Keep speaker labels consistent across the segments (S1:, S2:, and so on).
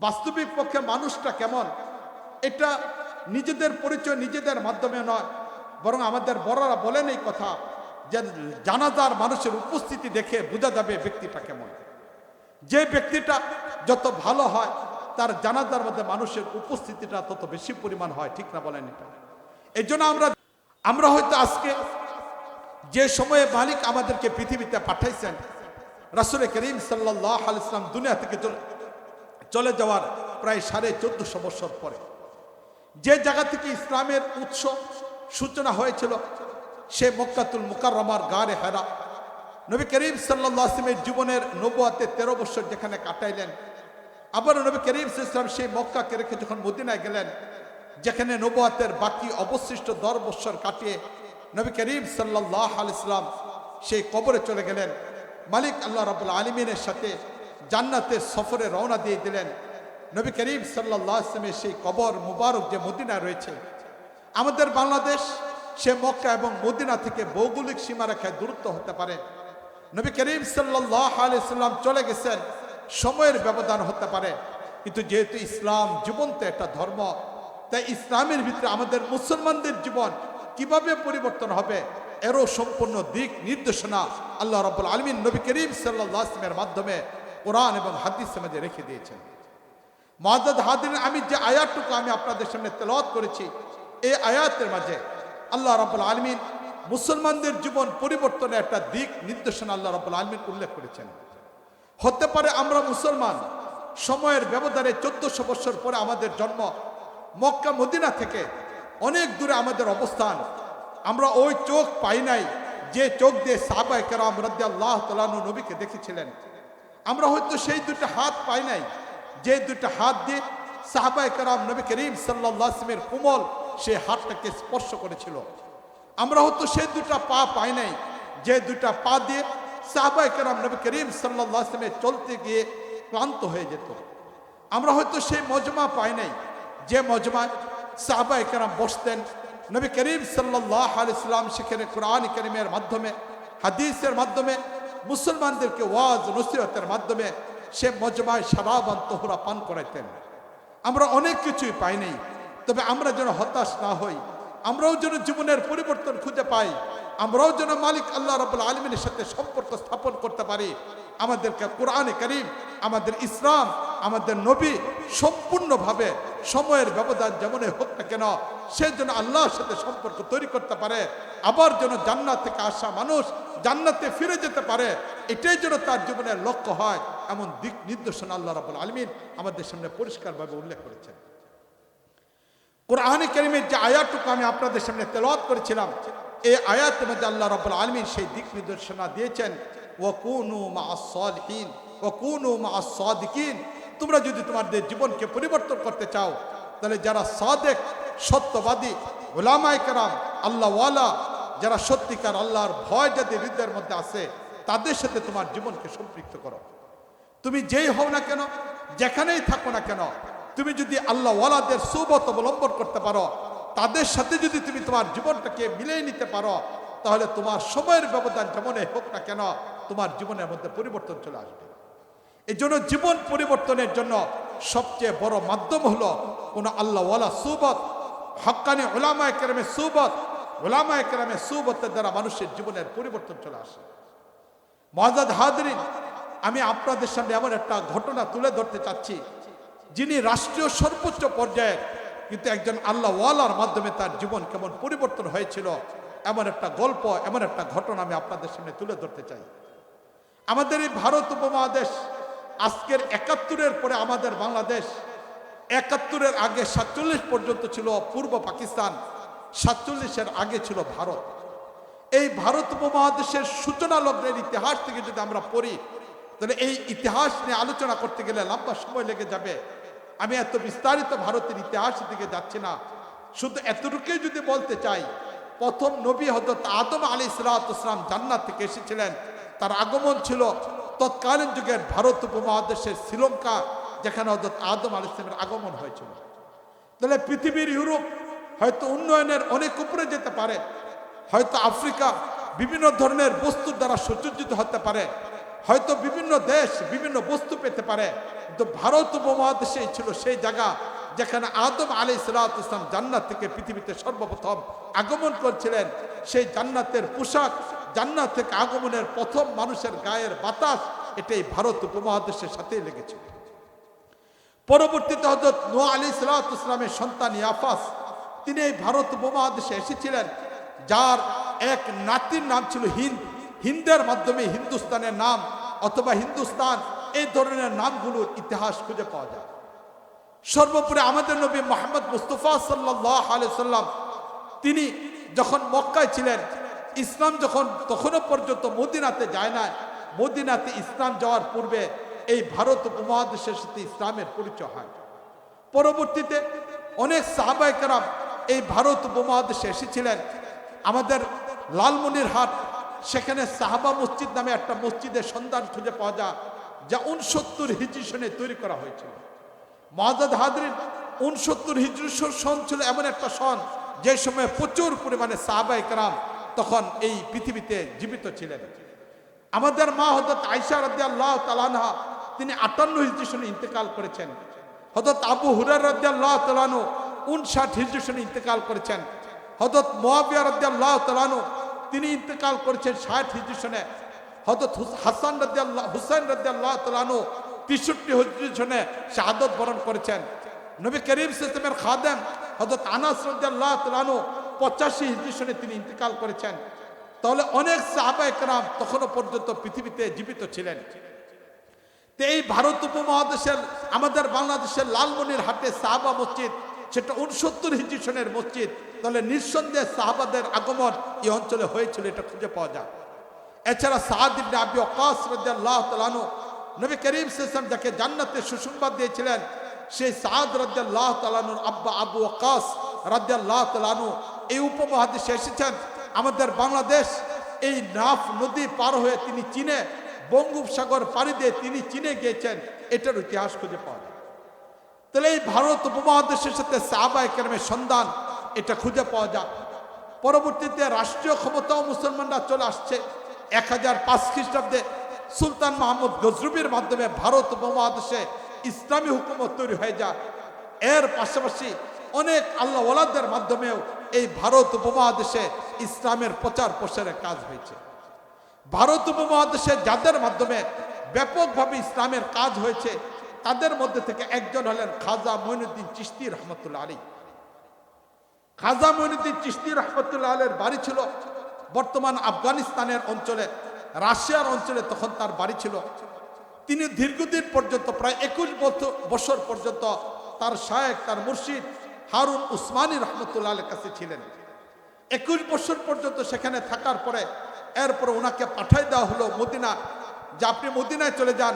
S1: বাস্তবিক পক্ষে মানুষটা কেমন? এটা নিজেদের পরিচয় নিজেদের মাধ্যমে নয়, বরং আমাদের বড়রা বলেন এই কথা যে জানাজার মানুষের উপস্থিতি দেখে বোঝা যাবে ব্যক্তিটা কেমন। যে ব্যক্তিটা যত ভালো হয়, তার জানাজার মধ্যে মানুষের উপস্থিতিটা তত বেশি পরিমাণ হয়, ঠিক না বলেন এটা? এই আমরা আমরা হয়তো আজকে যে সময়ে মালিক আমাদেরকে পৃথিবীতে পাঠাইছেন, রাসুল করিম সাল্লাহ আল ইসলাম দুনিয়া থেকে চলে- চলে যাওয়ার প্রায় সাড়ে চোদ্দশো বছর পরে, যে জায়গা থেকে ইসলামের উৎস সূচনা হয়েছিল, সে মক্কাতুল মুকাররমার গারে হেরা। নবী করিম আসলামের জীবনের নবুয়াতে তেরো বছর যেখানে কাটাইলেন আবার নবী করিম ইসলাম সেই মক্কাকে রেখে যখন মদিনায় গেলেন, যেখানে নবুয়াতের বাকি অবশিষ্ট দশ বছর কাটিয়ে নবী করিম সাল্লাহ আল ইসলাম সেই কবরে চলে গেলেন। মালিক আল্লাহ রাবুল আলমিনের সাথে জান্নাতের সফরে রওনা দিয়ে দিলেন। নবী করিম সাল্লাহ আসলামের সেই কবর মুবারক যে মদিনায় রয়েছে, আমাদের বাংলাদেশ সে মক্কা এবং মদিনা থেকে ভৌগোলিক সীমারেখায় দূরত্ব হতে পারে। নবী করিম আলাইসাল্লাম চলে গেছেন, সময়ের ব্যবধান হতে পারে। কিন্তু যেহেতু ইসলাম জীবন্ত একটা ধর্ম, তাই ইসলামের ভিতরে আমাদের মুসলমানদের জীবন কীভাবে পরিবর্তন হবে, এরও সম্পূর্ণ দিক নির্দেশনা আল্লাহ রব্বুল আলমিন নবী করিম সাল্লাহ আসলামের মাধ্যমে কোরআন এবং হাদিস সমাজে রেখে দিয়েছেন। মহাদাদ হাদিন, আমি যে আয়াতটুকু আমি আপনাদের সামনে তেলাওয়াত করেছি, এই আয়াতের মাঝে আল্লাহ রাবুল আলমিন মুসলমানদের জীবন পরিবর্তনে একটা দিক নির্দেশনা আল্লাহ রাবুল আলমিন উল্লেখ করেছেন। হতে পারে আমরা মুসলমান, সময়ের ব্যবধানে চোদ্দশো বছর পরে আমাদের জন্ম মক্কা, মদিনা থেকে অনেক দূরে আমাদের অবস্থান। আমরা ওই চোখ পাই নাই, যে চোখ দিয়ে সাহাবাই কেরাম রদ্দি আল্লাহ তালানু নবীকে দেখেছিলেন। আমরা হয়তো সেই দুটো হাত পাই নাই। যে দুটো হাত দিয়ে সাহাবাই কারাম নবী করিম সাল্লামের কোমল সে হাতটাকে স্পর্শ করেছিল। আমরা হয়তো সেই দুটা পা পাই নাই। যে দুটা পা দিয়ে সাহাবাই কারাম নবী করিম সাল্লামের চলতে গিয়ে ক্লান্ত হয়ে যেত। আমরা হয়তো সেই মজমা পাই নাই। যে মজমায় সাহাবাই কারাম বসতেন। নবী করিম সাল্লাহ আলাইসাল্লাম সেখানে কোরআন করিমের মাধ্যমে, হাদিসের মাধ্যমে মুসলমানদেরকে ওয়াজ, নসিহতের মাধ্যমে সে মজমায় সাবাবান তোহরা পান করাইতেন। আমরা অনেক কিছুই পাইনি, তবে আমরা যেন হতাশ না হই আমরাও যেন জীবনের পরিবর্তন খুঁজে পাই। আমরাও যেন মালিক আল্লাহ রবুল আলমিনের সাথে সম্পর্ক স্থাপন করতে পারি। আমাদেরকে কোরআনে করিম, আমাদের ইসলাম, আমাদের নবী সম্পূর্ণভাবে সময়ের ব্যবধান যেমনই হোক না কেন, সে যেন আল্লাহর সাথে সম্পর্ক তৈরি করতে পারে। আবার যেন জান্নাত থেকে আসা মানুষ জান্নাতে ফিরে যেতে পারে, এটাই যেন তার জীবনের লক্ষ্য হয়, এমন দিক নির্দেশনা আল্লাহ রাবুল আলমিন আমাদের সামনে পরিষ্কারভাবে উল্লেখ করেছেন। কোরআনে করিমের যে আয়াতটুকু আমি আপনাদের সামনে তেলাওয়াত করেছিলাম, এই আয়াতের মধ্যে আল্লাহ রাবুল আলমিন সেই দিক নির্দেশনা দিয়েছেন ও কুনু মা ও কুনু মা তোমরা যদি তোমাদের জীবনকে পরিবর্তন করতে চাও, তাহলে যারা সাদেক, সত্যবাদী ওলামায় কারাম, আল্লাহওয়ালা, যারা সত্যিকার আল্লাহর ভয় যাদের হৃদয়ের মধ্যে আছে, তাদের সাথে তোমার জীবনকে সম্পৃক্ত করো। তুমি যেই হও না কেন, যেখানেই থাকো না কেন তুমি যদি আল্লাহ ওয়ালাদের সুবত অবলম্বন করতে পারো, তাদের সাথে যদি তুমি তোমার জীবনটাকে মিলিয়ে নিতে পারো, তাহলে তোমার সময়ের ব্যবধান যেমনই হোক না কেন, তোমার জীবনের মধ্যে পরিবর্তন চলে আসবে। এই জন্য জীবন পরিবর্তনের জন্য সবচেয়ে বড় মাধ্যম হলো কোন আল্লাহ ওয়ালা সুবত হকানি ওলামায় কেরামে সুবত ওলামায় কেরামে সুবতের দ্বারা মানুষের জীবনের পরিবর্তন চলে আসে। মহাজাদ হাদরিন আমি আপনাদের সামনে এমন একটা ঘটনা তুলে ধরতে চাচ্ছি। যিনি রাষ্ট্রীয় সর্বোচ্চ পর্যায়ে, কিন্তু একজন আল্লাহ ওয়ালার মাধ্যমে তার জীবন কেমন পরিবর্তন হয়েছিল, এমন একটা গল্প, এমন একটা ঘটনা আমি আপনাদের সামনে তুলে ধরতে চাই। আমাদের এই ভারত উপমহাদেশ, আজকের একাত্তরের পরে আমাদের বাংলাদেশ, একাত্তরের আগে সাতচল্লিশ পর্যন্ত ছিল পূর্ব পাকিস্তান, সাতচল্লিশের আগে ছিল ভারত। এই ভারত উপমহাদেশের সূচনা লগ্নের ইতিহাস থেকে যদি আমরা পড়ি, তাহলে এই ইতিহাস নিয়ে আলোচনা করতে গেলে লম্বা সময় লেগে যাবে। আমি এত বিস্তারিত ভারতের ইতিহাসের দিকে যাচ্ছি না। শুধু এতটুকুই যদি বলতে চাই, প্রথম নবী হজরত আদম আলী ইসলাতাম জান্নাত থেকে এসেছিলেন। তার আগমন ছিল তৎকালীন যুগের ভারত উপমহাদেশের শ্রীলঙ্কা, যেখানে হজরত আদম আলী ইসলামের আগমন হয়েছিল। তাহলে পৃথিবীর ইউরোপ হয়তো উন্নয়নের অনেক উপরে যেতে পারে, হয়তো আফ্রিকা বিভিন্ন ধরনের বস্তুর দ্বারা সুসজ্জিত হতে পারে হয়তো বিভিন্ন দেশ বিভিন্ন বস্তু পেতে পারে, কিন্তু ভারত উপমহাদেশে ছিল সেই জায়গা যেখানে আদম আলী ইসলাম জান্নাত থেকে পৃথিবীতে সর্বপ্রথম আগমন করছিলেন। সেই জান্নাতের পোশাক, জান্নাত থেকে আগমনের প্রথম মানুষের গায়ের বাতাস, এটাই ভারত উপমহাদেশের সাথেই লেগেছিল। পরবর্তীতে হজরত নো আলী ইসলামের সন্তান ইয়াফাস, তিনি এই ভারত উপমহাদেশে এসেছিলেন, যার এক নাতির নাম ছিল হিন্দ। হিন্দের মাধ্যমে হিন্দুস্তানের নাম অথবা হিন্দুস্তান, এই ধরনের নামগুলোর ইতিহাস খুঁজে পাওয়া যায়। সর্বোপরি আমাদের নবী মোহাম্মদ মুস্তফা সাল্লাম, তিনি যখন মক্কায় ছিলেন, ইসলাম যখন তখনও পর্যন্ত মদিনাতে যায় না মদিনাতে ইসলাম যাওয়ার পূর্বে এই ভারত উপমহাদেশের সাথে ইসলামের পরিচয় হয়। পরবর্তীতে অনেক সাহাবাইকারাম এই ভারত উপমহাদেশে এসেছিলেন। আমাদের লালমনির হাট সেখানে সাহাবা মসজিদ নামে একটা মসজিদের সন্ধান খুঁজে পাওয়া যায়, যা উনসত্তর হিজি সনে তৈরি করা হয়েছিল। মহাজাদ হাদরিন উনসত্তর হিজরি সন ছিল এমন একটা সন, যে সময় প্রচুর পরিমাণে সাহাবাই কারাম তখন এই পৃথিবীতে জীবিত ছিলেন। আমাদের মা হজরত আইসা রদ্দি আল্লাহ তালানহা তিনি আটান্ন হিজরি সনে ইন্তেকাল করেছেন। হজরত আবু হুরার রদ্দি আল্লাহ তালানু উনষাট হিজরি সনে ইন্তেকাল করেছেন। হজরত মোয়াবিয়া রদ্দি আল্লাহ তালানু তিনি ইন্তেকাল করেছেন ষাট হিজরি সনে। হজরত হাসান রদ্দি আল্লাহ হুসাইন রদ্দি আল্লাহ তালানু তেষট্টি হিজরি সনে শাহাদত বরণ করেছেন। নবী করিম সিস্টেমের খাদেম হজরত আনাস রদ্দি আল্লাহ তালানু পঁচাশি হিজরি সনে তিনি ইন্তেকাল করেছেন। তাহলে অনেক সাহাবা একরাম তখনও পর্যন্ত পৃথিবীতে জীবিত ছিলেন। তো এই ভারত উপমহাদেশের, আমাদের বাংলাদেশের লালমনির হাটে সাহাবা মসজিদ, সেটা উনসত্তর হিজি সনের মসজিদ তাহলে নিঃসন্দেহে সাহাবাদের আগমন এই অঞ্চলে হয়েছিল, এটা খুঁজে পাওয়া যায়। এছাড়া সাহাদ ইবনে আবি ওয়াক্কাস রাদিয়াল্লাহু তাআলা নবী করিম আলাইহি যাকে জান্নাতে সুসংবাদ দিয়েছিলেন, সেই সাদ রাদিয়াল্লাহু তাআলার আব্বা আবু ওয়াক্কাস রাদিয়াল্লাহু তাআলা এই উপমহাদেশে এসেছেন। আমাদের বাংলাদেশ এই নাফ নদী পার হয়ে তিনি চীনে, বঙ্গোপসাগর পাড়ি দিয়ে তিনি চীনে গিয়েছেন, এটার ইতিহাস খুঁজে পাওয়া যায়। তাহলে এই ভারত উপমহাদেশের সাথে সাহাবা একরামের সন্ধান এটা খুঁজে পাওয়া যায় পরবর্তীতে রাষ্ট্রীয় ক্ষমতাও মুসলমানরা চলে আসছে। এক হাজার পাঁচ খ্রিস্টাব্দে সুলতান মাহমুদ গজরুবির মাধ্যমে ভারত উপমহাদেশে ইসলামী হুকুমত তৈরি হয়ে যায়। এর পাশাপাশি অনেক আল্লাহ ওলাদের মাধ্যমেও এই ভারত উপমহাদেশে ইসলামের প্রচার প্রসারের কাজ হয়েছে। ভারত উপমহাদেশে যাদের মাধ্যমে ব্যাপকভাবে ইসলামের কাজ হয়েছে, তাদের মধ্যে থেকে একজন হলেন খাজা মঈনুদ্দিন চিস্তি রহমতুল্লাহ আলী খাজা মঈনুদ্দিন চিস্তি রহমতুল্লাহ আলের বাড়ি ছিল বর্তমান আফগানিস্তানের অঞ্চলে, রাশিয়ার অঞ্চলে তখন তার বাড়ি ছিল। তিনি দীর্ঘদিন পর্যন্ত, প্রায় একুশ বছর পর্যন্ত তার শায়েক তার মুর্শিদ হারুন উসমানী রহমতুল্লাহ আলের কাছে ছিলেন। একুশ বছর পর্যন্ত সেখানে থাকার পরে, এরপর ওনাকে পাঠাই দেওয়া হলো মদিনা। যে আপনি মদিনায় চলে যান,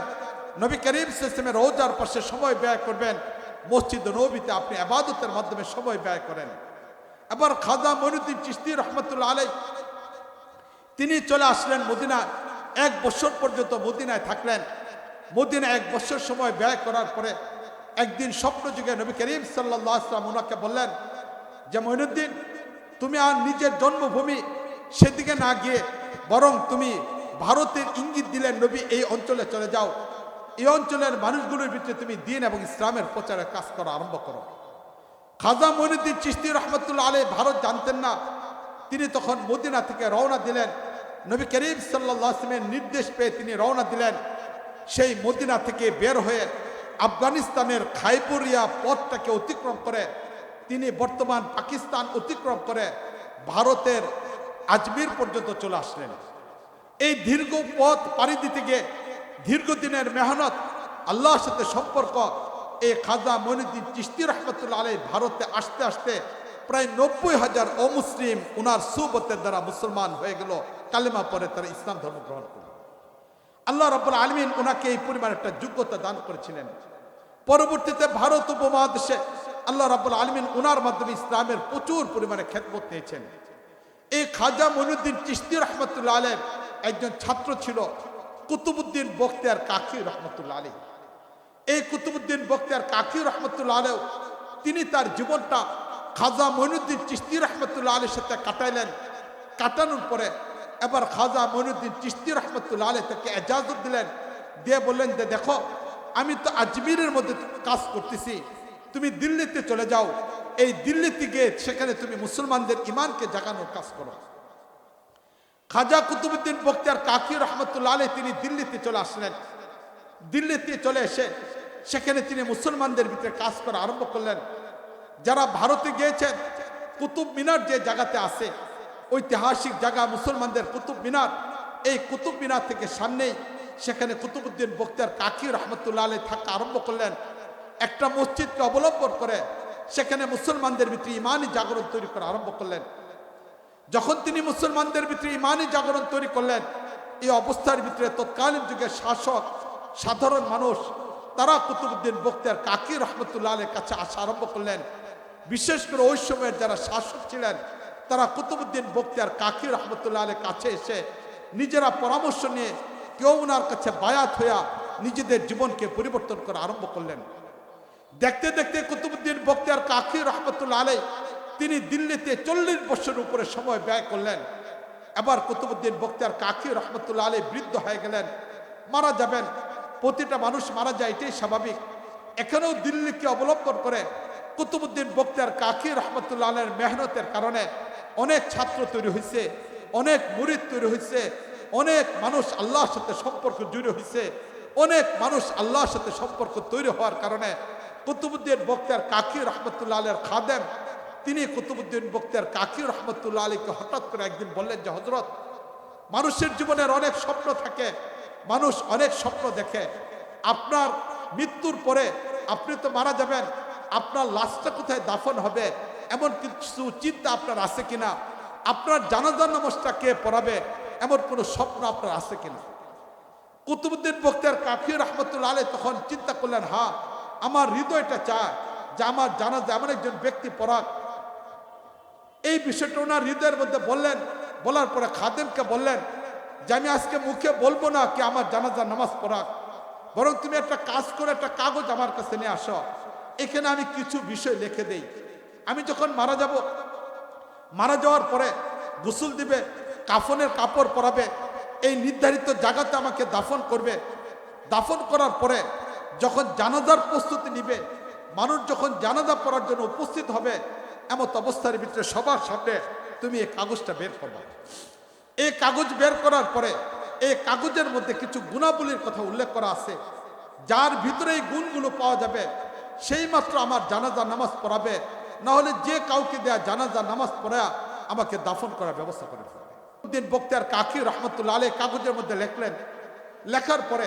S1: নবী করিম সিস্টেমের রোজার পাশে সময় ব্যয় করবেন। মসজিদ নবীতে আপনি আবাদতের মাধ্যমে সময় ব্যয় করেন। এবার খাজা মনুদ্দিন চিস্তি রহমতুল্লা আলাই তিনি চলে আসলেন মদিনা, এক বছর পর্যন্ত মদিনায় থাকলেন। মদিনা এক বছর সময় ব্যয় করার পরে একদিন স্বপ্ন যুগে নবী করিম সাল্লাহ আসলাম ওনাকে বললেন যে মইনুদ্দিন তুমি আর নিজের জন্মভূমি সেদিকে না গিয়ে বরং তুমি ভারতের ইঙ্গিত দিলেন নবী, এই অঞ্চলে চলে যাও। এই অঞ্চলের মানুষগুলোর ভিতরে তুমি দিন এবং ইসলামের প্রচারের কাজ করা আরম্ভ করো। খাজা মইনুদ্দিন চিস্তি রহমতুল্লাহ আলী ভারত জানতেন না। তিনি তখন মদিনা থেকে রওনা দিলেন। নবী করিম সাল্লামের নির্দেশ পেয়ে তিনি রওনা দিলেন। সেই মদিনা থেকে বের হয়ে আফগানিস্তানের খাইপুরিয়া পথটাকে অতিক্রম করে, তিনি বর্তমান পাকিস্তান অতিক্রম করে ভারতের আজমির পর্যন্ত চলে আসলেন। এই দীর্ঘ পথ পাড়ি দিতে গিয়ে দীর্ঘদিনের মেহনত, আল্লাহর সাথে সম্পর্ক এই খাজা মইনুদ্দিন চিস্তি রহমতুল্লা আলী ভারতে আসতে আসতে প্রায় নব্বই হাজার অমুসলিম উনার সুবতের দ্বারা মুসলমান হয়ে গেল, কালেমা পরে তারা ইসলাম ধর্ম গ্রহণ করল। আল্লাহ রব্বুল আলমিন ওনাকে এই পরিমাণ একটা যোগ্যতা দান করেছিলেন। পরবর্তীতে ভারত উপমহাদেশে আল্লাহ রাবুল আলমিন উনার মাধ্যমে ইসলামের প্রচুর পরিমাণে খ্যাতমত নিয়েছেন। এই খাজা মনুদ্দিন চিস্তি রহমতুল্লাহ আলের একজন ছাত্র ছিল কুতুবুদ্দিন বখতিয়ার কাকি রহমতুল্লাহ আলী এই কুতুবুদ্দিন বখতিয়ার কাকি রহমতুল্লাহ আলেও তিনি তার জীবনটা খাজা মইনুদ্দিন চিস্তি রহমতুল্লাহ আলের সাথে কাটাইলেন। কাটানোর পরে এবার খাজা মইনুদ্দিন চিস্তি রহমতুল্লাহ আলী তাকে এজাজত দিলেন। দিয়ে বললেন যে, দেখো, আমি তো আজমিরের মধ্যে কাজ করতেছি। তুমি দিল্লিতে চলে যাও। এই দিল্লিতে গিয়ে সেখানে তুমি মুসলমানদের ইমানকে জাগানোর কাজ করো। খাজা কুতুবুদ্দিন বক্তিয়ার কাকি রহমতুল্লাহ আলী তিনি দিল্লিতে চলে আসলেন। দিল্লিতে চলে এসে সেখানে তিনি মুসলমানদের ভিতরে কাজ করা আরম্ভ করলেন। যারা ভারতে গিয়েছেন কুতুব মিনার যে জায়গাতে আছে, ঐতিহাসিক জায়গা মুসলমানদের কুতুব মিনার। এই কুতুব মিনার থেকে সামনেই সেখানে কুতুবুদ্দিন বক্তার কাকি রহমতুল্লাহ আলী থাকা আরম্ভ করলেন। একটা মসজিদকে অবলম্বন করে সেখানে মুসলমানদের ভিতরে ইমানই জাগরণ তৈরি করা আরম্ভ করলেন। যখন তিনি মুসলমানদের ভিতরে ইমানই জাগরণ তৈরি করলেন, এই অবস্থার ভিতরে তৎকালীন যুগের শাসক সাধারণ মানুষ, তারা কুতুবুদ্দিন বক্তিয়ার কাকি রহমতুল্লাহ আলের কাছে আসা আরম্ভ করলেন। বিশেষ করে ওই সময়ের যারা শাসক ছিলেন, তারা কুতুবুদ্দিন বক্তিয়ার কাকি রহমতুল্লাহ আলের কাছে এসে নিজেরা পরামর্শ নিয়ে কেউ ওনার কাছে বায়াত হইয়া নিজেদের জীবনকে পরিবর্তন করা আরম্ভ করলেন। দেখতে দেখতে কুতুবুদ্দিন বক্তিয়ার কাকি রহমতুল্লাহ আলাই তিনি দিল্লিতে চল্লিশ বছর উপরে সময় ব্যয় করলেন। এবার কুতুবুদ্দিন বক্তিয়ার কাকি রহমতুল্লাহ আলী বৃদ্ধ হয়ে গেলেন, মারা যাবেন প্রতিটা মানুষ মারা যায়, এটাই স্বাভাবিক। এখানেও দিল্লিকে অবলম্বন করে কুতুবুদ্দিন বক্তিয়ার কাকি রহমতুল্লাহ আলের মেহনতের কারণে অনেক ছাত্র তৈরি হয়েছে অনেক মুরিদ তৈরি হয়েছে অনেক মানুষ আল্লাহর সাথে সম্পর্ক জুড়ে হয়েছে অনেক মানুষ আল্লাহর সাথে সম্পর্ক তৈরি হওয়ার কারণে কুতুবুদ্দিন বক্তিয়ার কাকি রহমতুল্লাহ আলের খাদেম, তিনি কুতুবুদ্দিন বক্তিয়ার কাকি রহমতুল্লাহ আলীকে হঠাৎ করে একদিন বললেন যে হজরত মানুষের জীবনের অনেক স্বপ্ন থাকে মানুষ অনেক স্বপ্ন দেখে। আপনার মৃত্যুর পরে আপনি তো মারা যাবেন, আপনার লাশটা কোথায় দাফন হবে, এমন কিছু চিন্তা আপনার আছে কিনা? আপনার জানাজার নামাজটা কে পড়াবে, এমন কোনো স্বপ্ন আপনার আছে কিনা? কুতুবুদ্দিন বক্তিয়ার কাকি রহমতুল্লাহ আলী তখন চিন্তা করলেন, হা, আমার হৃদয়টা চায় যে আমার জানাজা এমন একজন ব্যক্তি পড়াক। এই বিষয়টা ওনার হৃদয়ের মধ্যে বললেন, বলার পরে খাদেমকে বললেন যে আমি আজকে মুখে বলব না কি আমার জানাজা নামাজ পড়াক বরং তুমি একটা কাজ করে একটা কাগজ আমার কাছে নিয়ে আসো। এখানে আমি কিছু বিষয় লিখে দেই। আমি যখন মারা যাব, মারা যাওয়ার পরে গোসল দিবে, কাফনের কাপড় পরাবে, এই নির্ধারিত জায়গাতে আমাকে দাফন করবে। দাফন করার পরে যখন জানাজার প্রস্তুতি নিবে, মানুষ যখন জানাজা পড়ার জন্য উপস্থিত হবে, এমত অবস্থার ভিতরে সবার সামনে তুমি এই কাগজটা বের করবে। এই কাগজ বের করার পরে এই কাগজের মধ্যে কিছু গুণাবলীর কথা উল্লেখ করা আছে। যার ভিতরে এই গুণগুলো পাওয়া যাবে, সেই মাত্র আমার জানাজা নামাজ পড়াবে। না হলে যে কাউকে দেয়া জানাজা নামাজ পড়া আমাকে দাফন করার ব্যবস্থা করে দিন বক্তিয়ার কাকি রহমতুল্লাহ আলী কাগজের মধ্যে লেখলেন, লেখার পরে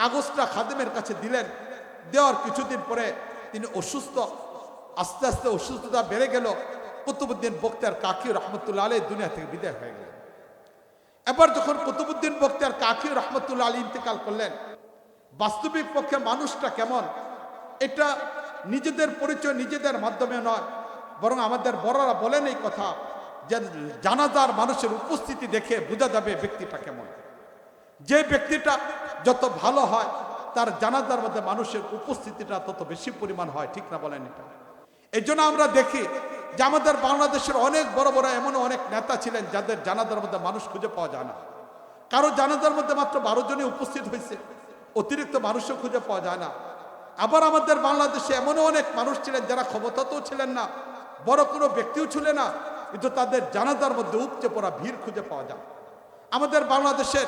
S1: কাগজটা খাদেমের কাছে দিলেন। দেওয়ার কিছুদিন পরে তিনি অসুস্থ, আস্তে আস্তে অসুস্থতা বেড়ে গেল। কুতুবুদ্দিন বক্তার কাকি রহমতুল্লাহ আলী দুনিয়া থেকে বিদায় হয়ে গেলেন। এবার যখন কুতুবুদ্দিন বক্তিয়ার কাকি রহমতুল্লাহ আলী ইন্তেকাল করলেন, বাস্তবিক পক্ষে মানুষটা কেমন? এটা নিজেদের পরিচয় নিজেদের মাধ্যমে নয়, বরং আমাদের বড়রা বলেন এই কথা যে জানাজার মানুষের উপস্থিতি দেখে বোঝা যাবে ব্যক্তিটা কেমন। যে ব্যক্তিটা যত ভালো হয়, তার জানাজার মধ্যে মানুষের উপস্থিতিটা তত বেশি পরিমাণ হয়, ঠিক না বলেন এটা? এই আমরা দেখি যে আমাদের বাংলাদেশের অনেক বড় বড় এমন অনেক নেতা ছিলেন যাদের জানাজার মধ্যে মানুষ খুঁজে পাওয়া যায় না। কারও জানাজার মধ্যে মাত্র বারো জনই উপস্থিত হয়েছে, অতিরিক্ত মানুষও খুঁজে পাওয়া যায় না। আবার আমাদের বাংলাদেশে এমনও অনেক মানুষ ছিলেন যারা ক্ষমতাতেও ছিলেন না, বড় কোনো ব্যক্তিও ছিলেন না, কিন্তু তাদের জানাজার মধ্যে উপচে পড়া ভিড় খুঁজে পাওয়া যায়। আমাদের বাংলাদেশের,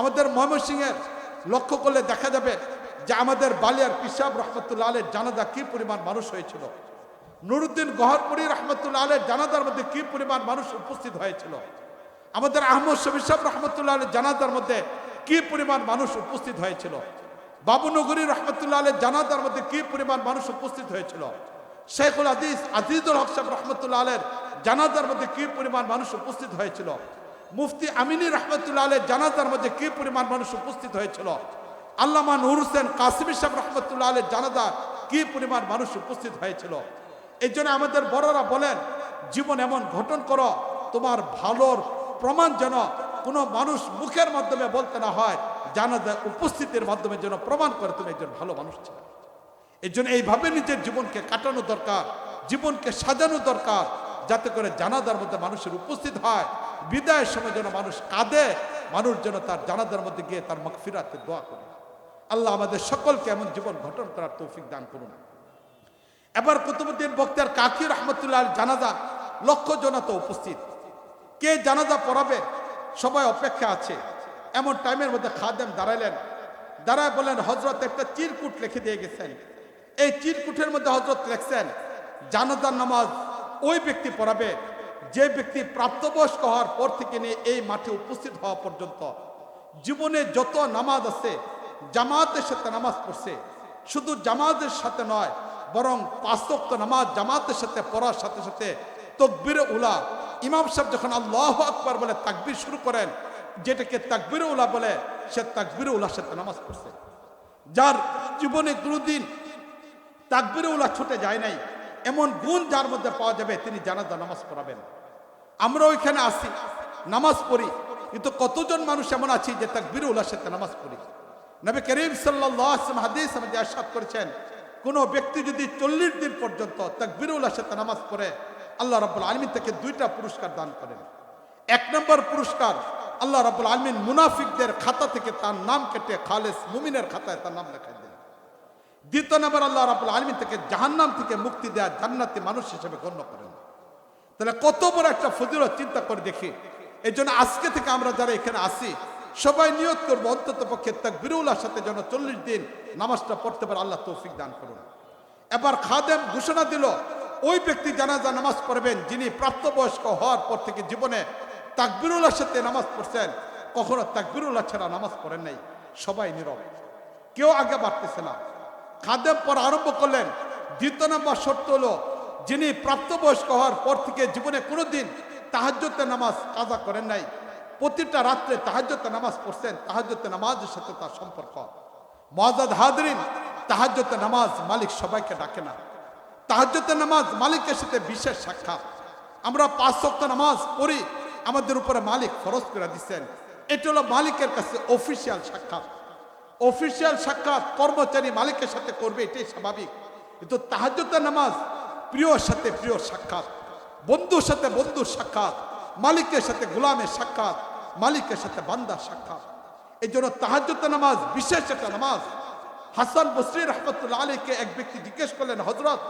S1: আমাদের ময়মনসিংহের লক্ষ্য করলে দেখা যাবে যে আমাদের বালিয়ার পিসাব রহমতুল্লাহ আলের জানাজা কি পরিমাণ মানুষ হয়েছিল। নুরুদ্দিন গহরপুরি রহমতুল্লাহ আলের জানাজার মধ্যে কি পরিমাণ মানুষ উপস্থিত হয়েছিল? আমাদের আহমদ শফি সাহেব রহমতুল্লাহ আলের জানাজার মধ্যে কি পরিমাণ মানুষ উপস্থিত হয়েছিল? বাবুনগরী রহমতুল্লাহ আলের জানাজার মধ্যে কি পরিমাণ মানুষ উপস্থিত হয়েছিল? শেখুল আদিস আজিজুল হক সাহেব রহমতুল্লাহ আলের জানাজার মধ্যে কি পরিমাণ মানুষ উপস্থিত হয়েছিল? মুফতি আমিনী রহমতুল্লাহ আলের জানাজার মধ্যে কি পরিমাণ মানুষ উপস্থিত হয়েছিল? আল্লামা নুর হোসেন কাসিমি সাহেব রহমতুল্লাহ আলের জানাজা কি পরিমাণ মানুষ উপস্থিত হয়েছিল? এই জন্য আমাদের বড়রা বলেন, জীবন এমন ঘটন করো, তোমার ভালোর প্রমাণ যেন কোনো মানুষ মুখের মাধ্যমে বলতে না হয় জানাজা উপস্থিতির মাধ্যমে যেন প্রমাণ করে তুমি একজন ভালো মানুষ ছিল। এই জন্য এইভাবে নিজের জীবনকে কাটানো দরকার, জীবনকে সাজানো দরকার, যাতে করে জানাজার মধ্যে মানুষের উপস্থিত হয়। বিদায়ের সময় যেন মানুষ কাঁদে, মানুষ যেন তার জানাজার মধ্যে গিয়ে তার মকফিরাতে দোয়া করে। আল্লাহ আমাদের সকলকে এমন জীবন ঘটন করার তৌফিক দান করুন। এবার কুতুবুদ্দিন বক্তার কাকি রহমতুল্লাহ জানাজা লক্ষ জনতা উপস্থিত। কে জানাজা পড়াবে? সবাই অপেক্ষা আছে। এমন টাইমের মধ্যে খাদেম দাঁড়াইলেন। দাঁড়ায় বলেন হজরত একটা চিরকুট লিখে দিয়ে গেছেন। এই চিরকুটের মধ্যে হজরত লিখছেন জানাজার নামাজ ওই ব্যক্তি পড়াবে। যে ব্যক্তি প্রাপ্তবয়স্ক হওয়ার পর থেকে নিয়ে এই মাঠে উপস্থিত হওয়া পর্যন্ত। জীবনে যত নামাজ আছে, জামাতের সাথে নামাজ পড়ছে। শুধু জামাতের সাথে নয় বরং পাঁচক্ত নামাজ জামাতের সাথে পড়ার সাথে সাথে তকবির উলা। ইমাম সাহেব যখন আল্লাহ আকবার বলে তাকবির শুরু করেন, যেটাকে তাকবির উলা বলে, সে তাকবির উলার সাথে নামাজ পড়ছে। যার জীবনে কোনোদিন তাকবির উলা ছুটে যায় নাই, এমন গুণ যার মধ্যে পাওয়া যাবে, তিনি জানাজা নামাজ পড়াবেন। আমরা ওইখানে আসি, নামাজ পড়ি, কিন্তু কতজন মানুষ এমন আছি যে তাকবির উলার সাথে নামাজ পড়ি? নবী করিম সাল্লাম হাদিস আমাদের আশাদ করেছেন কোন ব্যক্তি যদি চল্লিশ দিন পর্যন্ত তাকবির উলার সাথে নামাজ পড়ে, আল্লাহ রাব্বুল আলমিন তাকে দুইটা পুরস্কার দান করেন। এক নম্বর পুরস্কার, আল্লাহ রাব্বুল আলমিন মুনাফিকদের খাতা থেকে তার নাম কেটে খালেস মুমিনের খাতায় তার নাম লেখা দেন। দ্বিতীয় নম্বর, আল্লাহ রাব্বুল আলমিন থেকে জাহান্নাম থেকে মুক্তি দেওয়া জান্নাতি মানুষ হিসেবে গণ্য করেন। তাহলে কত বড় একটা ফজিলত চিন্তা করে দেখি। এই আজকে থেকে আমরা যারা এখানে আসি সবাই নিয়ত করব, অন্তত পক্ষে তাক বিরুলার সাথে যেন চল্লিশ দিন নামাজটা পড়তে পারে, আল্লাহ তৌফিক দান করুন। এবার খাদেম ঘোষণা দিল, ওই ব্যক্তি জানাজা নামাজ পড়বেন যিনি প্রাপ্তবয়স্ক হওয়ার পর থেকে জীবনে তাকবিরুল্লার সাথে নামাজ পড়ছেন, কখনো তাকবিরুল্লাহ ছাড়া নামাজ পড়েন নাই, সবাই নীরব। কেউ আগে বাড়তেছে না। খাদেম পড়া আরম্ভ করলেন, দ্বিতীয় নম্বর শর্ত হলো, যিনি প্রাপ্তবয়স্ক হওয়ার পর থেকে জীবনে কোনোদিন তাহাজ্যতে নামাজ কাজা করেন নাই প্রতিটা রাত্রে তাহাজ্যতে নামাজ পড়ছেন তাহাজ্যতে নামাজের সাথে তার সম্পর্ক। মজাদ হাদরিন তাহাজ্যতে নামাজ মালিক সবাইকে ডাকে না। তাহাজ্যতে নামাজ মালিকের সাথে বিশেষ সাক্ষাৎ। আমরা পাঁচ সপ্তাহ নামাজ পড়ি, আমাদের উপরে মালিক খরচ করে দিচ্ছেন এটা হলো মালিকের কাছে অফিসিয়াল সাক্ষাৎ। অফিসিয়াল সাক্ষাৎ কর্মচারী মালিকের সাথে করবে, এটাই স্বাভাবিক। কিন্তু তাহাজ্যতে নামাজ প্রিয়র সাথে প্রিয় সাক্ষাৎ, বন্ধুর সাথে বন্ধুর সাক্ষাৎ, মালিকের সাথে গোলামের সাক্ষাৎ মালিকের সাথে বান্দার সাক্ষাৎ। এই জন্য তাহাজ্যতে নামাজ, বিশেষ একটা নামাজ। হাসান বসরি রহমতুল্লাহ আলীকে এক ব্যক্তি জিজ্ঞেস করলেন হজরত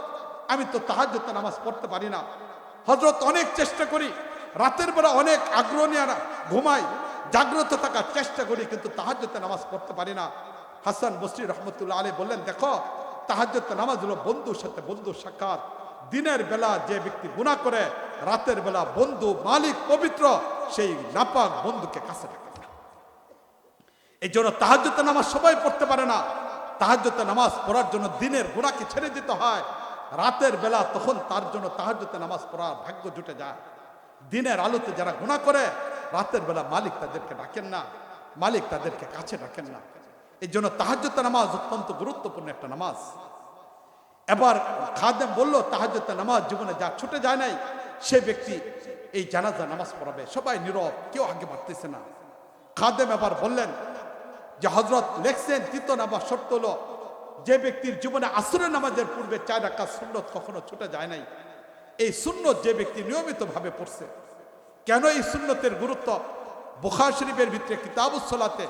S1: আমি তো তাহাজ্যতে নামাজ পড়তে পারি না। হজরত অনেক চেষ্টা করি। রাতের বেলা অনেক আগ্রহ নিয়ে ঘুমাই। জাগ্রত থাকার চেষ্টা করি, কিন্তু তাহাজ্যতে নামাজ পড়তে পারি না। হাসান বসরি রহমতুল্লাহ আলী বললেন, দেখো তাহাজ্যতে নামাজ হলো বন্ধুর সাথে বন্ধুর সাক্ষাৎ। দিনের বেলা যে ব্যক্তি গুণা করে রাতের বেলা বন্ধু, মালিক, পবিত্র, সেই নাপাক বন্ধুকে কাছে রাখে এই জন্য তাহাজ্যতে নামাজ সবাই পড়তে পারে না। তাহাজ্যতে নামাজ পড়ার জন্য দিনের গুণাকে ছেড়ে দিতে হয়। রাতের বেলা তখন তার জন্য তাহাজ্যতে নামাজ পড়ার ভাগ্য জুটে যায়। দিনের আলোতে যারা গুণা করে, রাতের বেলা মালিক তাদেরকে ডাকেন না। মালিক তাদেরকে কাছে ডাকেন না। এই জন্য তাহাজ্যতে নামাজ অত্যন্ত গুরুত্বপূর্ণ একটা নামাজ। এবার খাদেম বলল তাহাজ্যতে নামাজ জীবনে যা ছুটে যায় নাই সে ব্যক্তি এই জানাজা নামাজ পড়াবে। সবাই নীরব, কেউ আগে বাড়তেছে না। খাদেম আবার বললেন যে হজরত লেখছেন কীর্তনামা শর্ত হল, যে ব্যক্তির জীবনে আসরের নামাজের পূর্বে চার রাখা সুন্নত কখনো ছুটে যায় নাই, এই সুন্নত যে ব্যক্তি নিয়মিতভাবে পড়ছে, কেন এই সুন্নতের গুরুত্ব? বুখার শরীফের ভিতরে কিতাবুসলাতে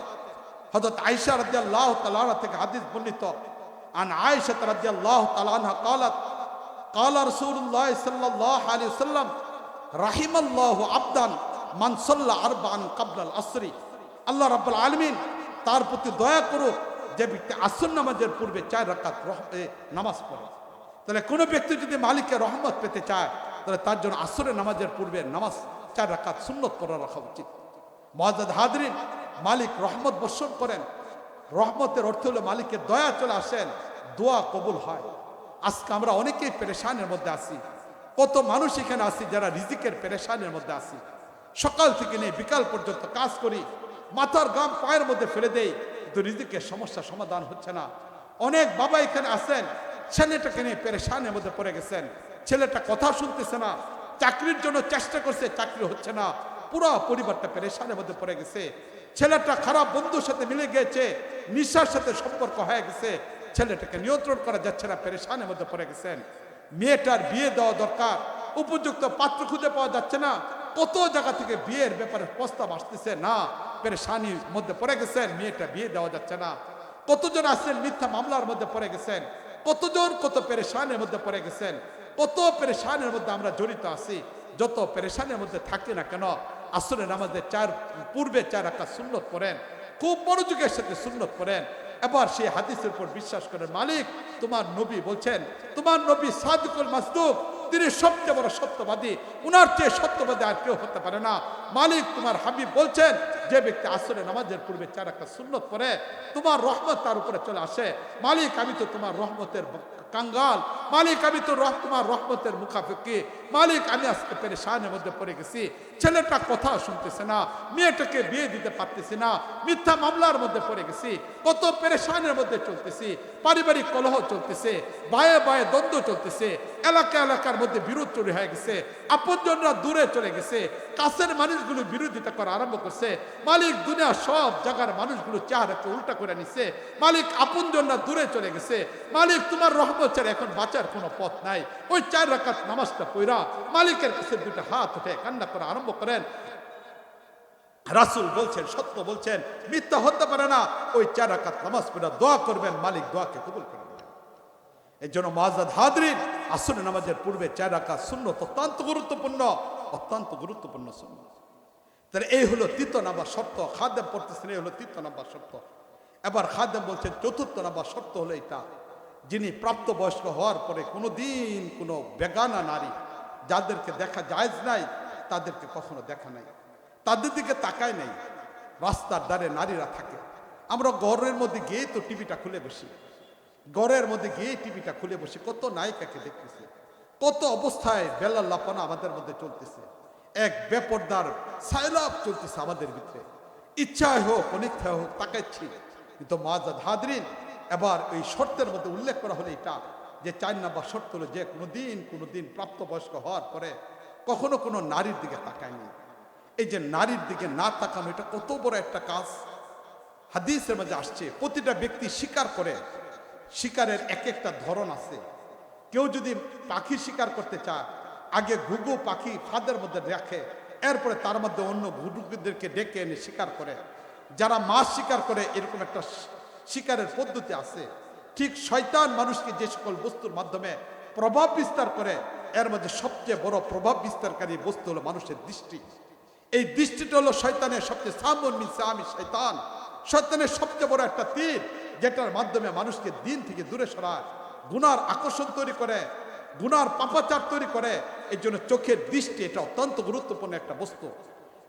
S1: হজরত আয়সা রাজিয়াল্লাহ তালা থেকে হাদিস বর্ণিত, আন আয়সা রাজিয়াল্লাহ তালা কালাত قال رسول الله صلى الله عليه وسلم رحم الله عبدا من صلى اربعا قبل العصر আল্লাহ রাব্বুল আলামিন তার প্রতি দয়া করুক যে ব্যক্তি আসর নামাজের পূর্বে চার রাকাত রহ- এ, নামাজ পড়ে তাহলে কোনো ব্যক্তি যদি মালিকের রহমত পেতে চায় তাহলে তার জন্য আসরের নামাজের পূর্বে নামাজ চার রাকাত সুন্নত পড়া রাখা উচিত মহাজাদ হাদরিন মালিক রহমত বর্ষণ করেন রহমতের অর্থ হলো মালিকের দয়া চলে আসেন দোয়া কবুল হয় আজকে আমরা অনেকেই পেরেশানের মধ্যে আছি। কত মানুষ এখানে আছি যারা রিজিকের পেরেশানের মধ্যে আছি। সকাল থেকে নিয়ে বিকাল পর্যন্ত কাজ করি, মাথার গাম পায়ের মধ্যে ফেলে দেই, কিন্তু রিজিকের সমস্যা সমাধান হচ্ছে না। অনেক বাবা এখানে আসেন ছেলেটাকে নিয়ে পেরেশানের মধ্যে পড়ে গেছেন। ছেলেটা কথা শুনতেছে না, চাকরির জন্য চেষ্টা করছে, চাকরি হচ্ছে না। পুরো পরিবারটা পেরেশানের মধ্যে পড়ে গেছে। ছেলেটা খারাপ বন্ধুর সাথে মিলে গিয়েছে নিশার সাথে সম্পর্ক হয়ে গেছে। ছেলেটাকে নিয়ন্ত্রণ করা যাচ্ছে না, পেরেশানের মধ্যে পড়ে গেছেন। মেয়েটার বিয়ে দেওয়া দরকার, উপযুক্ত পাত্র খুঁজে পাওয়া যাচ্ছে না। কত জায়গা থেকে বিয়ের ব্যাপারে প্রস্তাব আসতেছে না, পেরেশানির মধ্যে পড়ে গেছেন, মেয়েটা বিয়ে দেওয়া যাচ্ছে না। কতজন আসছেন মিথ্যা মামলার মধ্যে পড়ে গেছেন? কতজন কত পেরেশানের মধ্যে পড়ে গেছেন? কত পেরেশানের মধ্যে আমরা জড়িত আছি? যত পেরেশানের মধ্যে থাকি না কেন আসলে আমাদের চার পূর্বে চার রাখা সুন্নত করেন খুব মনোযোগের সাথে সুন্নত করেন এবার সেই হাদিসের উপর বিশ্বাস করেন মালিক, তোমার নবী বলছেন, তোমার নবী সাদকুল মাসদুক, তিনি সবচেয়ে বড় সত্যবাদী। উনার চেয়ে সত্যবাদী আর কেউ হতে পারে না। মালিক, তোমার হাবিব বলছেন যে ব্যক্তি আসলে নামাজের পূর্বে চার একটা সুন্নত পরে তোমার রহমত তার উপরে চলে আসে। মালিক, আমি তো তোমার রহমতের কাঙ্গাল। মালিক, আমি তো তোমার রহমতের মুখাফিকি মালিক, আমি আজকে পেরেশানের মধ্যে পড়ে গেছি। ছেলেটা কথা শুনতেছে না, মেয়েটাকে বিয়ে দিতে পারতেছি না, মিথ্যা মামলার মধ্যে পড়ে গেছি। কত পেরেশানের মধ্যে চলতেছি, পারিবারিক কলহ চলতেছে, বায়ে বায়ে দ্বন্দ্ব চলতেছে, এলাকা এলাকার মধ্যে বিরোধ চুরি হয়ে গেছে, আপনজনরা দূরে চলে গেছে, কাছের মানুষগুলো বিরোধিতা করা আরম্ভ করছে। মালিক দুনিয়া সব জায়গার মানুষগুলো চেহারাকে উল্টা করে নিছে। মালিক আপন আপনজনরা দূরে চলে গেছে। মালিক তোমার রহমত ছাড়া এখন বাঁচার কোনো পথ নাই। ওই চার রাকাত নামাজটা পইরা মালিকের কাছে দুটো হাত উঠে কান্না করা আরম্ভ করেন। রাসুল বলছেন, সত্য বলছেন, মিথ্যা হতে পারে না। ওই চার রাকাত নামাজ পড়া দোয়া করবেন, মালিক দোয়াকে কবুল করে নেবেন। এই জন্য মহাজাদ হাদরিন আসলে নামাজের পূর্বে চার রাকাত শূন্য অত্যন্ত গুরুত্বপূর্ণ অত্যন্ত গুরুত্বপূর্ণ শূন্য তাহলে এই হলো তৃতীয় নাম্বার শর্ত। খাদ্য পড়তেছেন, এই হলো তৃতীয় নাম্বার শর্ত। এবার খাদ্য বলছেন, চতুর্থ নাম্বার শর্ত হলো এটা যিনি প্রাপ্তবয়স্ক হওয়ার পরে কোনো দিন কোনো বেগানা নারী যাদেরকে দেখা জায়জ নাই, তাদেরকে কখনো দেখা নাই। তাদের দিকে তাকায় নাই। রাস্তার দ্বারে নারীরা থাকে। আমরা ঘরের মধ্যে গিয়ে তো টিভিটা খুলে বসি। ঘরের মধ্যে গিয়ে টিভিটা খুলে বসি। কত নায়িকাকে দেখতেছি। কত অবস্থায় বেলা লাপানা আমাদের মধ্যে চলতেছে। এক বেপর্দার সাইলাপ চলতেছে আমাদের ভিতরে। ইচ্ছায় হোক, অনিচ্ছায় হোক, তাকাচ্ছি। কিন্তু মাজাদ হাদরিন এবার এই শর্তের মধ্যে উল্লেখ করা হলো এটা যে চার নাম্বার শর্ত হলো যে কোনো দিন কোনো দিন প্রাপ্তবয়স্ক হওয়ার পরে কখনো কোনো নারীর দিকে তাকায়নি। এই যে নারীর দিকে না তাকানো, এটা কত বড় একটা কাজ। হাদিসের মধ্যে আসছে, প্রতিটা ব্যক্তি শিকার করে শিকারের এক একটা ধরন আছে। কেউ যদি পাখি শিকার করতে চায় আগে ঘুঘু পাখি ফাঁদের মধ্যে রাখে, এরপরে তার মধ্যে অন্য ঘুঘুদেরকে ডেকে এনে শিকার করে যারা মাছ শিকার করে এরকম একটা শিকারের পদ্ধতি আছে ঠিক শয়তান মানুষকে যে সকল বস্তুর মাধ্যমে প্রভাব বিস্তার করে এর মধ্যে সবচেয়ে বড় প্রভাব বিস্তারকারী বস্তু হলো মানুষের দৃষ্টি এই দৃষ্টিটা হলো শয়তানের সবচেয়ে সামন মিশে আমি শয়তান শয়তানের সবচেয়ে বড় একটা তীর যেটার মাধ্যমে মানুষকে দিন থেকে দূরে সরায় গুনার আকর্ষণ তৈরি করে গুনার পাপাচার তৈরি করে এই জন্য চোখের দৃষ্টি এটা অত্যন্ত গুরুত্বপূর্ণ একটা বস্তু।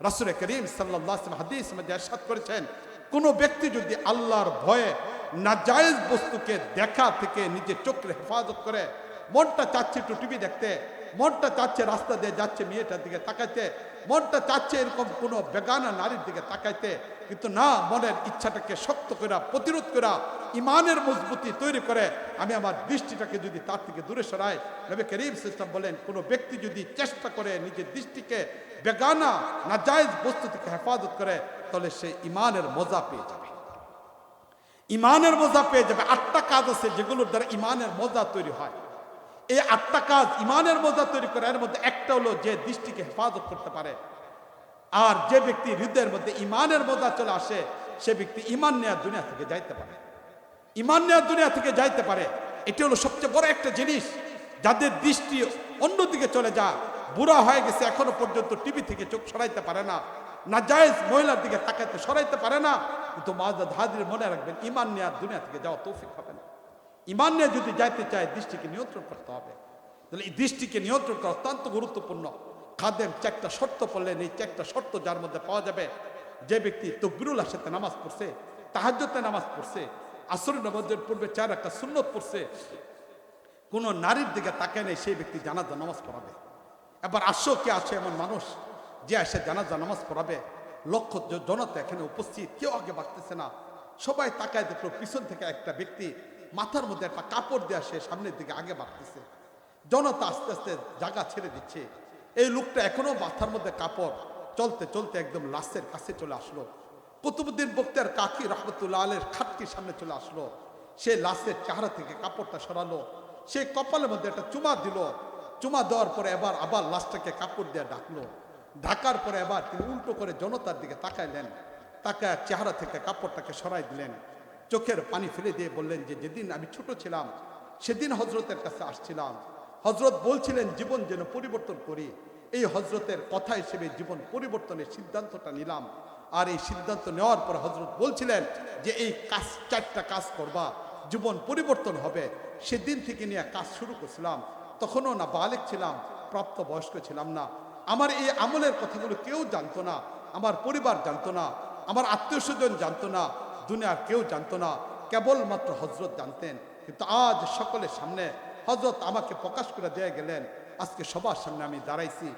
S1: রাসুল করিম সাল্লাহ হাদিস এরশাদ করেছেন, কোনো ব্যক্তি যদি আল্লাহর ভয়ে নাজায়জ বস্তুকে দেখা থেকে নিজের চোখের হেফাজত করে, মনটা চাচ্ছে একটু টিভি দেখতে, মনটা চাচ্ছে রাস্তা দিয়ে যাচ্ছে মেয়েটার দিকে তাকাইতে মনটা চাচ্ছে এরকম কোনো বেগানা নারীর দিকে তাকাইতে, কিন্তু না, মনের ইচ্ছাটাকে শক্ত করা প্রতিরোধ করা ইমানের মজবুতি তৈরি করে আমি আমার দৃষ্টিটাকে যদি তার থেকে দূরে সরাই, নবী করিম সিস্টেম বলেন, কোনো ব্যক্তি যদি চেষ্টা করে নিজের দৃষ্টিকে বেগানা, নাজায়েজ বস্তু থেকে হেফাজত করে, তাহলে সে ইমানের মজা পেয়ে যাবে। ইমানের মজা পেয়ে যাবে। আটটা কাজ আছে যেগুলোর দ্বারা ইমানের মজা তৈরি হয়। এই আটটা কাজ ইমানের মজা তৈরি করে, এর মধ্যে একটা হলো যে দৃষ্টিকে হেফাজত করতে পারে। আর যে ব্যক্তি হৃদয়ের মধ্যে ইমানের মজা চলে আসে, সে ব্যক্তি ইমান নেওয়ার দুনিয়া থেকে যাইতে পারে। ইমান নেয়ার দুনিয়া থেকে যাইতে পারে। এটি হলো সবচেয়ে বড় একটা জিনিস। যাদের দৃষ্টি অন্যদিকে চলে যায়, বুড়া হয়ে গেছে, এখনও পর্যন্ত টিভি থেকে চোখ সরাইতে পারে না। নাজায়েজ মহিলার দিকে তাকাইতে সরাইতে পারে না। কিন্তু মাজা হাজির মনে রাখবেন, ইমান নেয়ার দুনিয়া থেকে যাওয়া তৌফিক হবে না। ইমান নিয়ে যদি যাইতে চায়, দৃষ্টিকে নিয়ন্ত্রণ করতে হবে। তাহলে এই দৃষ্টিকে নিয়ন্ত্রণ করা অত্যন্ত গুরুত্বপূর্ণ। খাদেম চারটা শর্ত পড়লেন, এই চারটা শর্ত যার মধ্যে পাওয়া যাবে, যে ব্যক্তি তকবিরুল সাথে নামাজ পড়ছে তাহাজ্যতে নামাজ পড়ছে আসর নামাজের পূর্বে চার একটা সুন্নত পড়ছে, কোনো নারীর দিকে তাকে নেই, সেই ব্যক্তি জানাজা নামাজ পড়াবে। এবার আসো কে আছে এমন মানুষ, যে এসে জানাজা নামাজ পড়াবে। লক্ষ জনতা এখানে উপস্থিত, কেউ আগে বাড়তেছে না। সবাই তাকায় দেখল, পিছন থেকে একটা ব্যক্তি মাথার মধ্যে একটা কাপড় দেওয়া সে সামনের দিকে আগে বাড়তেছে। জনতা আস্তে আস্তে জায়গা ছেড়ে দিচ্ছে। এই লোকটা এখনও মাথার মধ্যে কাপড় চলতে চলতে একদম লাশের কাছে চলে আসলো। কুতুবুদ্দিন বক্তার কাকি রহমতুল্লাহ আলের খাটকির সামনে চলে আসলো। সে লাশের চেহারা থেকে কাপড়টা সরালো। সে কপালের মধ্যে একটা চুমা দিল। চুমা দেওয়ার পরে এবার আবার লাশটাকে কাপড় দিয়ে ডাকলো। ঢাকার পরে এবার তিনি উল্টো করে জনতার দিকে তাকাইলেন। তাকায় চেহারা থেকে কাপড়টাকে সরাই দিলেন। চোখের পানি ফেলে দিয়ে বললেন যে যেদিন আমি ছোট ছিলাম, সেদিন হজরতের কাছে আসছিলাম। হজরত বলছিলেন, জীবন যেন পরিবর্তন করি। এই হজরতের কথা হিসেবে জীবন পরিবর্তনের সিদ্ধান্তটা নিলাম। আর এই সিদ্ধান্ত নেওয়ার পর হজরত বলছিলেন যে, এই কাজ, চারটা কাজ করবা, জীবন পরিবর্তন হবে। সেদিন থেকে নিয়ে কাজ শুরু করছিলাম। তখনও না বালেক ছিলাম প্রাপ্ত বয়স্ক ছিলাম না। আমার এই আমলের কথাগুলো কেউ জানতো না, আমার পরিবার জানতো না, আমার আত্মীয় স্বজন জানতো না দুনিয়ার কেউ জানতো না, কেবলমাত্র হজরত জানতেন। কিন্তু আজ সকলের সামনে হজরত আমাকে প্রকাশ করে দিয়ে গেলেন, আজকে সবার সামনে আমি দাঁড়াইছি।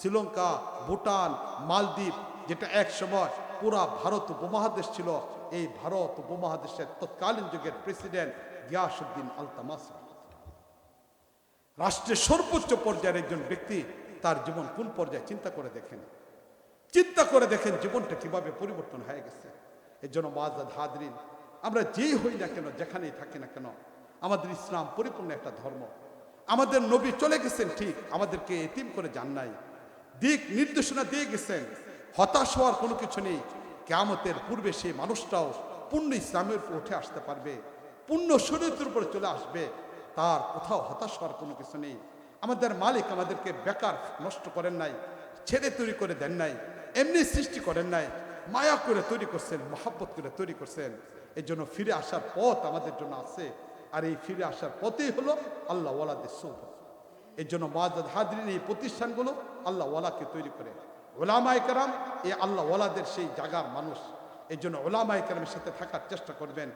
S1: শ্রীলঙ্কা, ভুটান, মালদ্বীপ, যেটা এক সময় পুরা ভারত উপমহাদেশ ছিল, এই ভারত উপমহাদেশের তৎকালীন যুগের প্রেসিডেন্ট গিয়াসুদ্দিন আলতামাস। রাষ্ট্রের সর্বোচ্চ পর্যায়ের একজন ব্যক্তি তার জীবন কোন পর্যায়ে চিন্তা করে দেখেন? চিন্তা করে দেখেন জীবনটা কীভাবে পরিবর্তন হয়ে গেছে। এর জন্য মাজাদ হাদরিন আমরা যেই হই না কেন, যেখানেই থাকি না কেন, আমাদের ইসলাম পরিপূর্ণ একটা ধর্ম। আমাদের নবী চলে গেছেন ঠিক, আমাদেরকে এতিম করে যান নাই। দিক নির্দেশনা দিয়ে গেছেন, হতাশ হওয়ার কোনো কিছু নেই। কেয়ামতের পূর্বে সেই মানুষটাও পূর্ণ ইসলামের উপর উঠে আসতে পারবে পূর্ণ শরীরের উপরে চলে আসবে, তার কোথাও হতাশ হওয়ার কোনো কিছু নেই। আমাদের মালিক আমাদেরকে বেকার নষ্ট করেন নাই ছেড়ে তৈরি করে দেন নাই, এমনি সৃষ্টি করেন নাই। মায়া করে তৈরি করছেন মহাব্বত করে তৈরি করছেন এই জন্য ফিরে আসার পথ আমাদের জন্য আছে। আর এই ফিরে আসার পথেই হলো আল্লাহ ওয়ালাদের সৌভাগ্য। এর জন্য মাজাদ হাজরিন এই প্রতিষ্ঠানগুলো আল্লাহ ওয়ালাকে তৈরি করে। ওলামায় কারাম এই আল্লাহ ওয়ালাদের সেই জাগার মানুষ। এই জন্য ওলামায় কারামের সাথে থাকার চেষ্টা করবেন।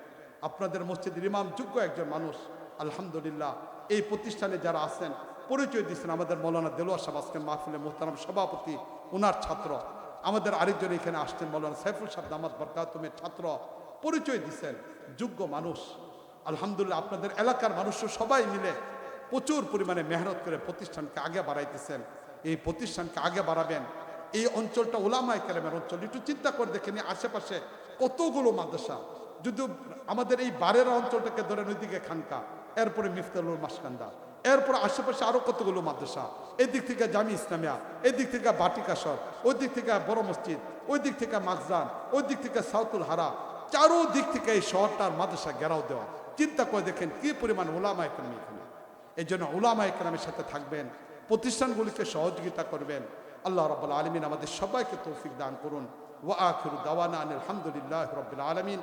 S1: আপনাদের মসজিদের ইমাম যোগ্য একজন মানুষ। আলহামদুলিল্লাহ, এই প্রতিষ্ঠানে যারা আছেন, পরিচয় দিচ্ছেন আমাদের মৌলানা দেলোয়া সাহেব আজকের মোহতারাম সভাপতি ওনার ছাত্র। আমাদের আরেকজন এখানে আসছেন, মৌলানা সাইফুল সাহেব দামাদ বরকাতুমের ছাত্র। পরিচয় দিচ্ছেন যোগ্য মানুষ। আলহামদুলিল্লাহ আপনাদের এলাকার মানুষও সবাই মিলে প্রচুর পরিমাণে মেহনত করে প্রতিষ্ঠানকে আগে বাড়াইতেছেন। এই প্রতিষ্ঠানকে আগে বাড়াবেন। এই অঞ্চলটা ওলামায় কেরামের অঞ্চল। একটু চিন্তা করে দেখেন আশেপাশে কতগুলো মাদ্রাসা। যদি আমাদের এই বারের অঞ্চলটাকে ধরেন ওইদিকে খানকা, এরপরে মিফতালুল মাসকান্দা। এরপর আশেপাশে আরও কতগুলো মাদ্রাসা? এদিক থেকে জামি ইসলামিয়া, এদিক থেকে বাটিকাসর ওই দিক থেকে বড় মসজিদ ওই দিক থেকে মাকজান ওই দিক থেকে সাউতুল হারা চারো দিক থেকে এই শহরটার মাদ্রাসা গেরাও দেওয়া। চিন্তা করে দেখেন কি পরিমাণ ওলামা একরাম এখানে। এই জন্য ওলামা একরামের সাথে থাকবেন, প্রতিষ্ঠানগুলিকে সহযোগিতা করবেন। আল্লাহ রব্বুল আলমিন আমাদের সবাইকে তৌফিক দান করুন। ওয়া আখিরু দাওয়ানা আলহামদুলিল্লাহ রবিল আলমিন।